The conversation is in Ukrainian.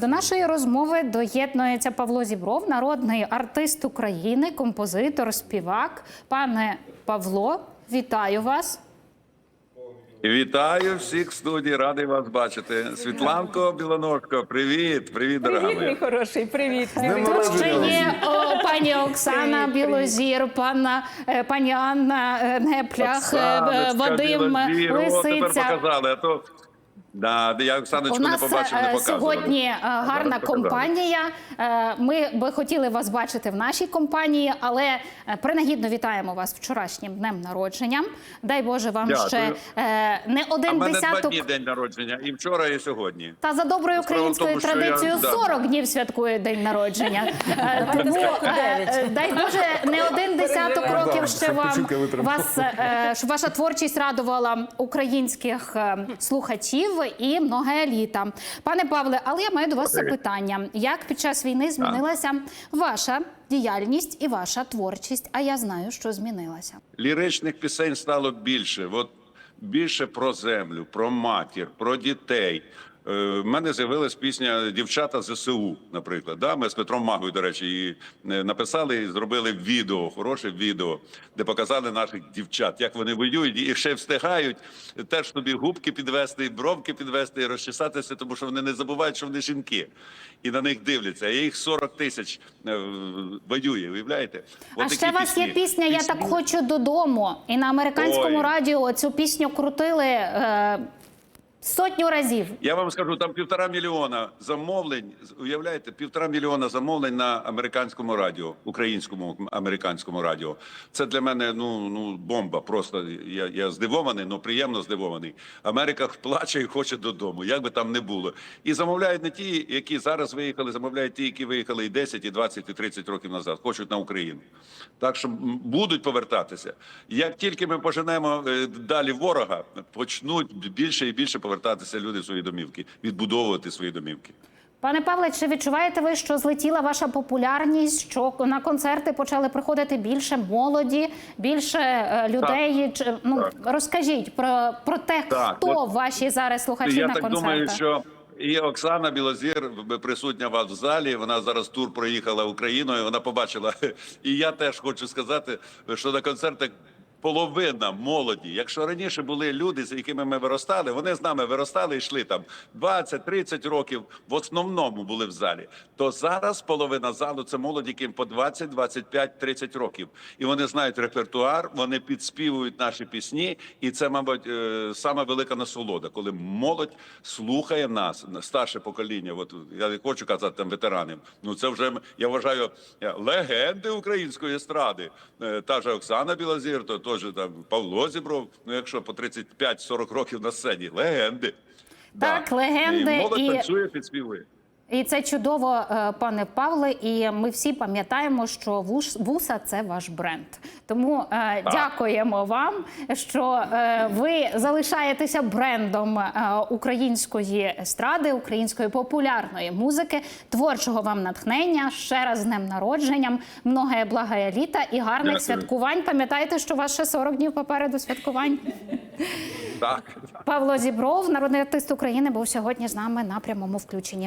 До нашої розмови доєднується Павло Зібров, народний артист України, композитор, співак. Пане Павло, вітаю вас. Вітаю всіх в студії, радий вас бачити. Світланко Білоножко, привіт, привіт, дорога Привіт, мій хороший, привіт. Тут ще є о, пані Оксана. Білозір, пана, е, пані Анна е, Неплях, е, Оксаночка, Вадим Білозір, о, тепер показали, а то да, я Оксаночку У не побачив, не е, показували. сьогодні е, гарна компанія. Е, Ми би хотіли вас бачити в нашій компанії, але принагідно вітаємо вас вчорашнім днем народження. Дай Боже вам Дякую. ще не один в мене два десяток. дні день народження, і вчора, і сьогодні. Та за доброю Справа в українською тому, що я- традицією да. 40 днів святкує день народження. Тому е, дай Боже, не один десяток років ще вам вас, е, щоб ваша творчість радувала українських е, слухачів і многе літа. Пане Павле, але я маю до вас запитання: як під час війни змінилася ваша діяльність і ваша творчість? А я знаю, що змінилася. Ліричних пісень стало більше. От більше про землю, про матір, про дітей. Е, В мене з'явилась пісня Дівчата ЗСУ, наприклад. Да? Ми з Петром Магою, до речі, її е, написали і зробили відео, хороше відео, де показали наших дівчат, як вони воюють, і ще встигають теж тобі губки підвести, і бровки підвести, і розчесатися, тому що вони не забувають, що вони жінки. І на них дивляться. А їх 40 тисяч е, воює, уявляєте? А От ще у вас є пісня Я так хочу додому. І на американському Ой. радіо цю пісню крутили е, сотню разів. Я вам скажу, там півтора мільйона замовлень. Уявляєте, півтора мільйона замовлень на американському радіо, українському американському радіо. Це для мене ну ну бомба. Просто я, я здивований, ну приємно здивований. Америка плаче і хоче додому, як би там не було. І замовляють не ті, які зараз виїхали, замовляють ті, які виїхали і 10, і 20, і 30 років назад. Хочуть на Україну. Так що будуть повертатися. Як тільки ми поженемо е, далі ворога, почнуть більше і більше повертатися люди в свої домівки, відбудовувати свої домівки. Пане Павле, чи відчуваєте ви, що злетіла ваша популярність? Що на концерти почали приходити більше молоді, більше е, людей? Чи, ну Так. розкажіть про, про те, Так, хто от ваші зараз слухачі Я на так концертах? думаю, що і Оксана Білозір присутня у вас в залі. Вона зараз тур проїхала Україною. Вона побачила. І я теж хочу сказати, що на концертах. Половина молоді, якщо раніше були люди, з якими ми виростали, вони з нами виростали і йшли там 20-30 років. В основному були в залі. То зараз половина залу це молоді, яким по 20, 25, 30 років, і вони знають репертуар, вони підспівують наші пісні, і це, мабуть, е, сама велика насолода, коли молодь слухає нас, старше покоління. От я не хочу казати там ветеранів. Ну це вже я вважаю легенди української естради. Е, Та ж Оксана Білозір, то теж там Павло Зібров. Ну якщо по 35-40 років на сцені, легенди. Так, легенди І молодь і- танцює, підспівує. І це чудово, е, пане Павле. І ми всі пам'ятаємо, що вуса це ваш бренд. Тому е, дякуємо вам, що е, ви залишаєтеся брендом е, української естради, української популярної музики, творчого вам натхнення. Ще раз з днем народженням, многое благая літа і гарних Дякую. святкувань. Пам'ятайте, що у вас ще 40 днів попереду святкувань. Так. Павло Зібров, народний артист України, був сьогодні з нами на прямому включенні.